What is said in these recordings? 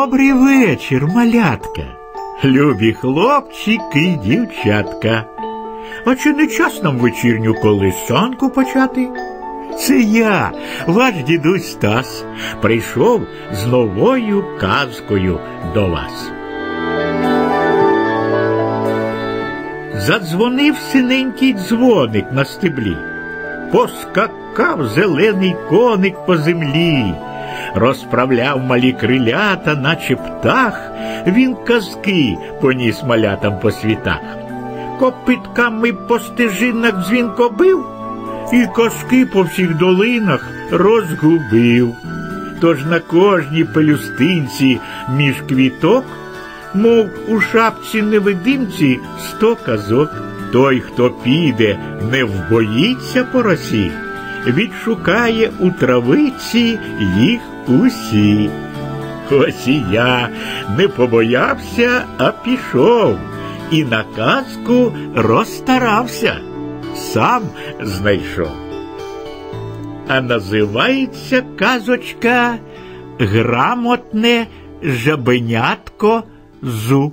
Добрий вечір, малятка, любі хлопчики й дівчатка. А чи не час нам вечірню колисанку почати? Це я, ваш дідусь Стас, прийшов з новою казкою до вас. Задзвонив синенький дзвоник на стеблі, поскакав зелений коник по землі, розправляв малі крилята, наче птах, він казки поніс малятам по світах. Копитками по стежинах дзвінко бив, і казки по всіх долинах розгубив. Тож на кожній пелюстинці між квіток мов у шапці невидимці сто казок. Той, хто піде, не вбоїться по росі, відшукає у травиці їх усі. Ось і я не побоявся, а пішов, і на казку розстарався, сам знайшов. А називається казочка Грамотне жабенятко зу.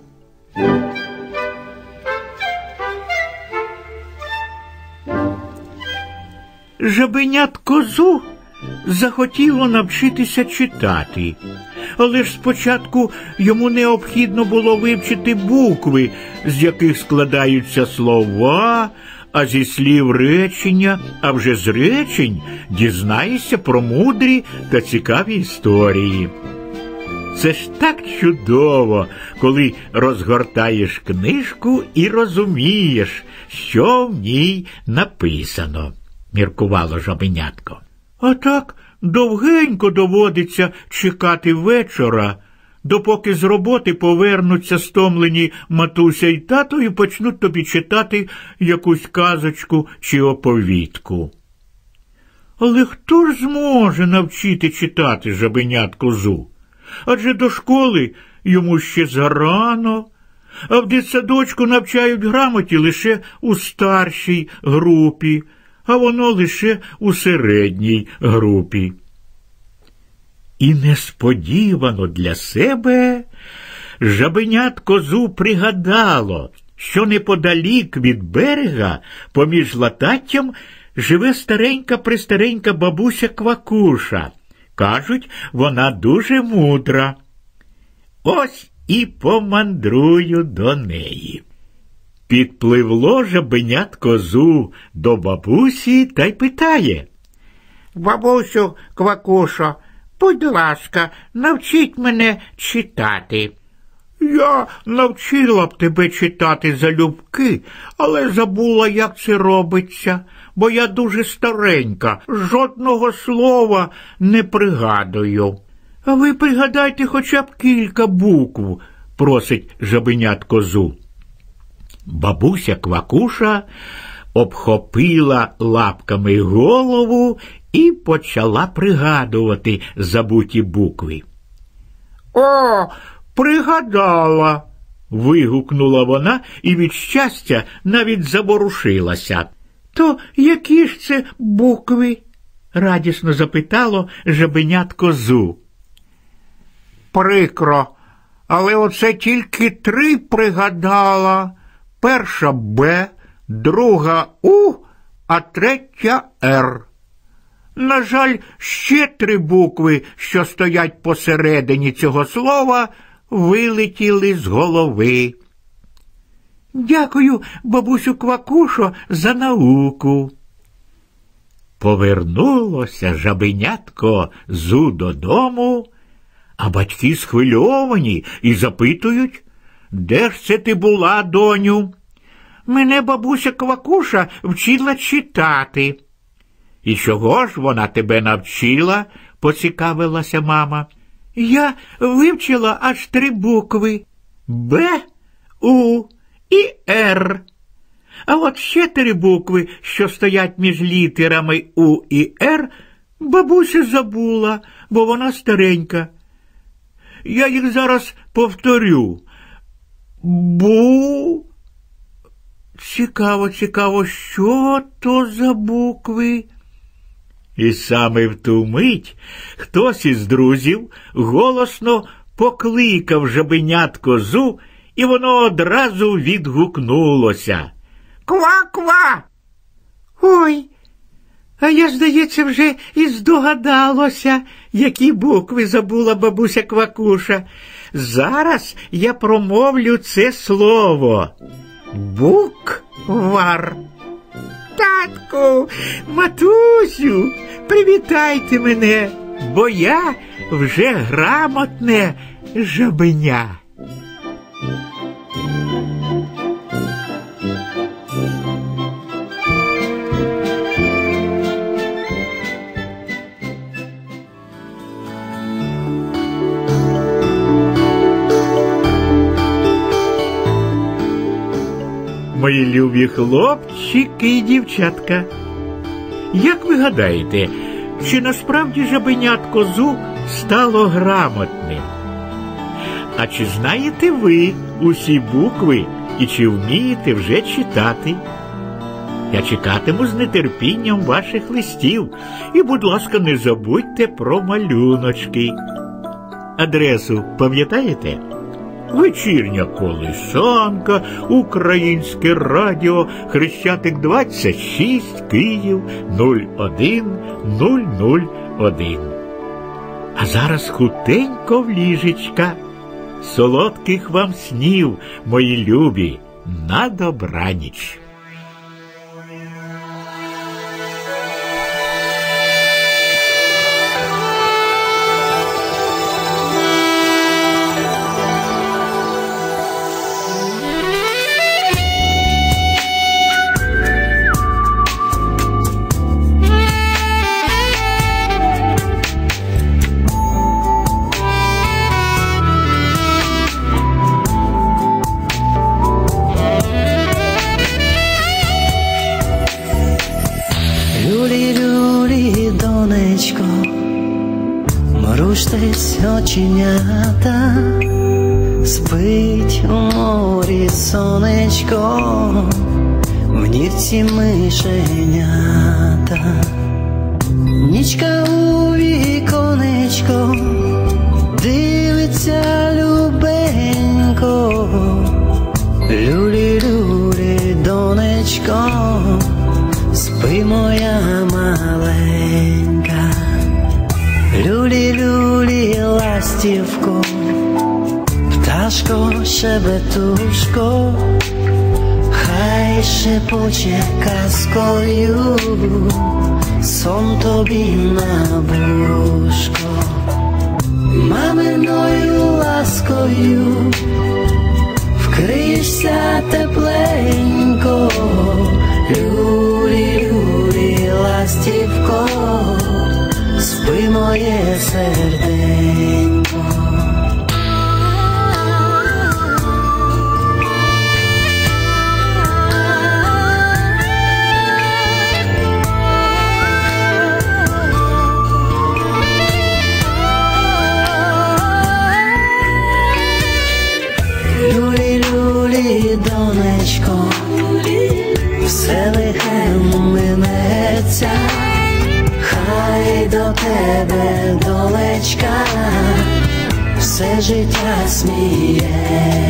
Жабенятко зу захотіло навчитися читати, але ж спочатку йому необхідно було вивчити букви, з яких складаються слова, а зі слів речення, а вже з речень дізнаєшся про мудрі та цікаві історії. Це ж так чудово, коли розгортаєш книжку і розумієш, що в ній написано, міркувало жабенятко. А так довгенько доводиться чекати вечора, допоки з роботи повернуться стомлені матуся і тато і почнуть тобі читати якусь казочку чи оповідку. Але хто ж зможе навчити читати жабенятку зу? Адже до школи йому ще зарано, а в дитсадочку навчають грамоті лише у старшій групі, а воно лише у середній групі. І несподівано для себе жабенят козу пригадало, що неподалік від берега, поміж лататтям, живе старенька престаренька бабуся Квакуша. Кажуть, вона дуже мудра. Ось і помандрую до неї. Підпливло жабенят козу до бабусі та й питає. Бабусю, Квакушо, будь ласка, навчіть мене читати. Я навчила б тебе читати залюбки, але забула, як це робиться, бо я дуже старенька, жодного слова не пригадую. А ви пригадайте хоча б кілька букв, просить жабенят козу. Бабуся Квакуша обхопила лапками голову і почала пригадувати забуті букви. О, пригадала. вигукнула вона і від щастя навіть заворушилася. То які ж це букви? радісно запитало жабенят козу. Прикро, але оце тільки три пригадала. Перша Б, друга У, а третя Р. На жаль, ще три букви, що стоять посередині цього слова, вилетіли з голови. Дякую, бабусю Квакушо, за науку. Повернулося жабенятко зу додому, а батьки схвильовані і запитують, де ж це ти була, доню? Мене бабуся Квакуша вчила читати. І чого ж вона тебе навчила? поцікавилася мама. Я вивчила аж три букви Б, У і Р. А от ще три букви, що стоять між літерами У і Р, бабуся забула, бо вона старенька. Я їх зараз повторю. Бу. Цікаво, цікаво, що то за букви? І саме в ту мить хтось із друзів голосно покликав жабенят козу, і воно одразу відгукнулося. Ква-ква. Ой, а я, здається, вже і здогадалося, які букви забула бабуся Квакуша. Зараз я промовлю це слово. Буквар. Татку, матусю, привітайте мене, бо я вже грамотне жабеня. Мої любі хлопчики і дівчатка. Як ви гадаєте, чи насправді жабенят козу стало грамотним? А чи знаєте ви усі букви і чи вмієте вже читати? Я чекатиму з нетерпінням ваших листів і, будь ласка, не забудьте про малюночки. Адресу пам'ятаєте? Вечірня колисанка, Українське радіо, Хрещатик 26, Київ 01001. А зараз хутенько в ліжечка. Солодких вам снів, мої любі, на добраніч. Оченята, спить у морі сонечко, в нірці мишенята, нічка у віконечко, дивиться любенько, люлі-люлі, донечко, спи моя маленька. Люлі-люлі, ластівко, пташко, шебетушко, хай шепоче казкою, сон тобі на брушко, маминою ласкою, вкриєшся тепленько, люлі-люлі, ластівко спи моє серденько. Agitar-se-me